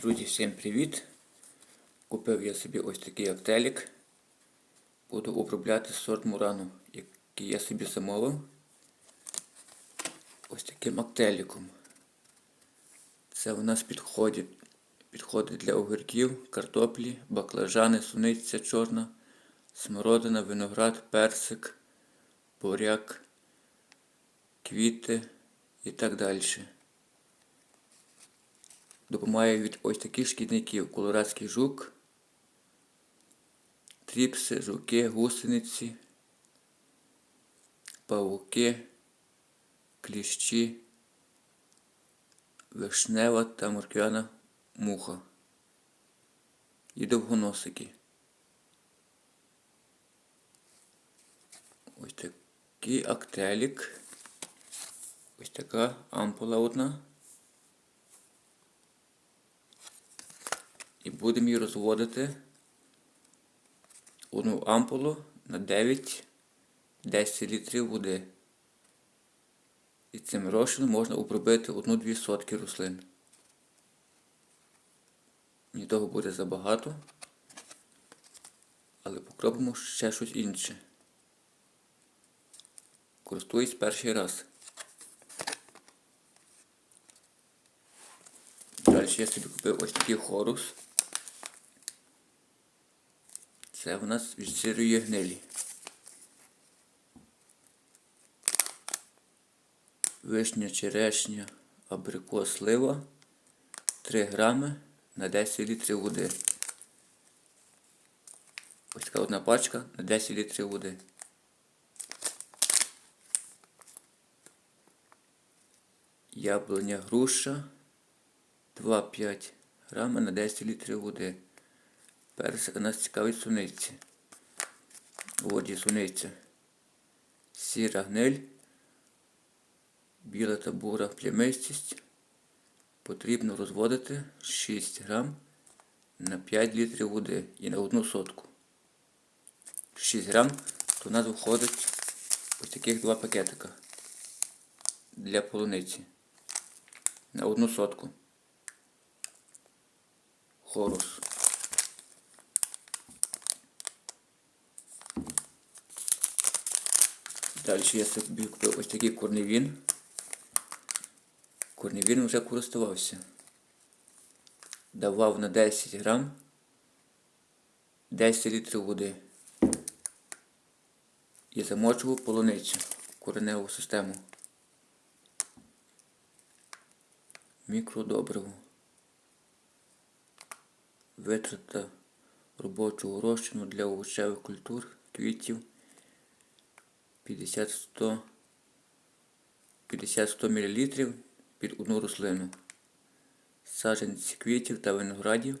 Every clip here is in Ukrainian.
Друзі, всім привіт! Купив я собі ось такий актелік. Буду обробляти сорт Мурану, який я собі замовив. Ось таким актеліком. Це у нас підходить, підходить для огірків, картоплі, баклажани, суниця чорна, смородина, виноград, персик, буряк, квіти і так далі допомагає від ось таких шкідників колорадський жук, тріпси, жуки, гусениці, павуки, кліщі, вишнева та морквяна муха і довгоносики. Ось такий актелік. Ось така ампула одна. Будемо її розводити одну ампулу на 9-10 літрів води. І цим розчином можна обробити одну-дві сотки рослин. Мені того буде забагато, але попробуємо ще щось інше. Користуюсь перший раз. Далі я собі купив ось такий хорус. Це в нас від сирої гнилі. Вишня, черешня, абрикос, слива 3 грами на 10 літрів води. Ось така одна пачка на 10 літрів води. Яблуня груша 2-5 грами на 10 літрів води. Персик нас цікавить суниці. У воді суниця. Сіра гниль, біла та бура плямистість. Потрібно розводити 6 грам на 5 літрів води і на одну сотку. 6 грам, то у нас виходить ось таких два пакетика для полуниці на одну сотку. Хорус. Далі я собі купив ось такий корневін. Корневін вже користувався. Давав на 10 грам 10 літрів води. І замочував полуницю кореневу систему. Мікродобриво. Витрата робочого розчину для овочевих культур, квітів 50-100 мл під одну рослину. Саджанці квітів та виноградів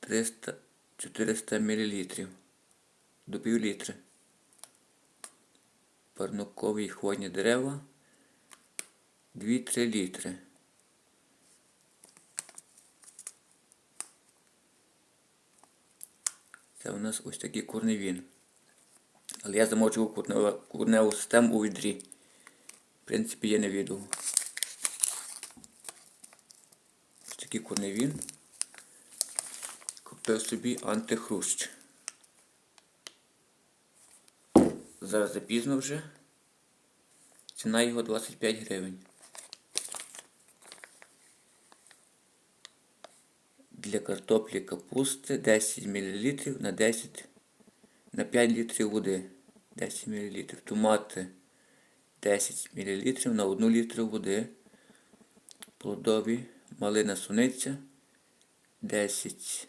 300-400 мл до пів літри. Парнукові хвойні дерева 2-3 літри. Це у нас ось такий корневін. Але я замочив корневу систему у відрі. В принципі, є на відео. Ось такий корневін. Купив собі антихрущ. Зараз запізно вже. Ціна його 25 гривень. Для картоплі капусти 10 мл на 10 на 5 літрів води. 10 мл. Томати 10 мл на 1 літр води. Плодові малина суниця 10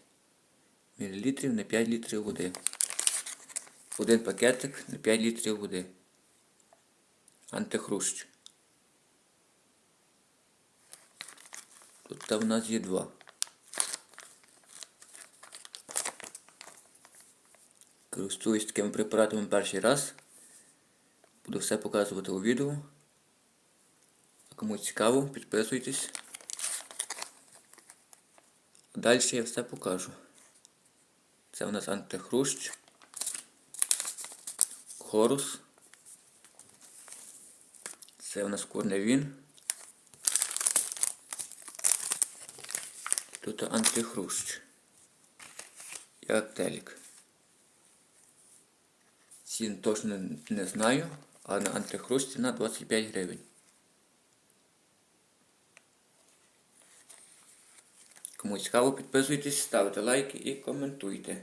мл на 5 літрів води. Один пакетик на 5 літрів води. Антихрущ. Тут в нас є два. Користуюсь такими препаратами перший раз. Буду все показувати у відео. А кому цікаво, підписуйтесь. Далі я все покажу. Це у нас антихрущ, хорус. Це у нас корневін. Тут антихрущ. Як телік. Цін точно не знаю, а на антихрущ ціна 25 гривень. Кому цікаво, підписуйтесь, ставте лайки і коментуйте.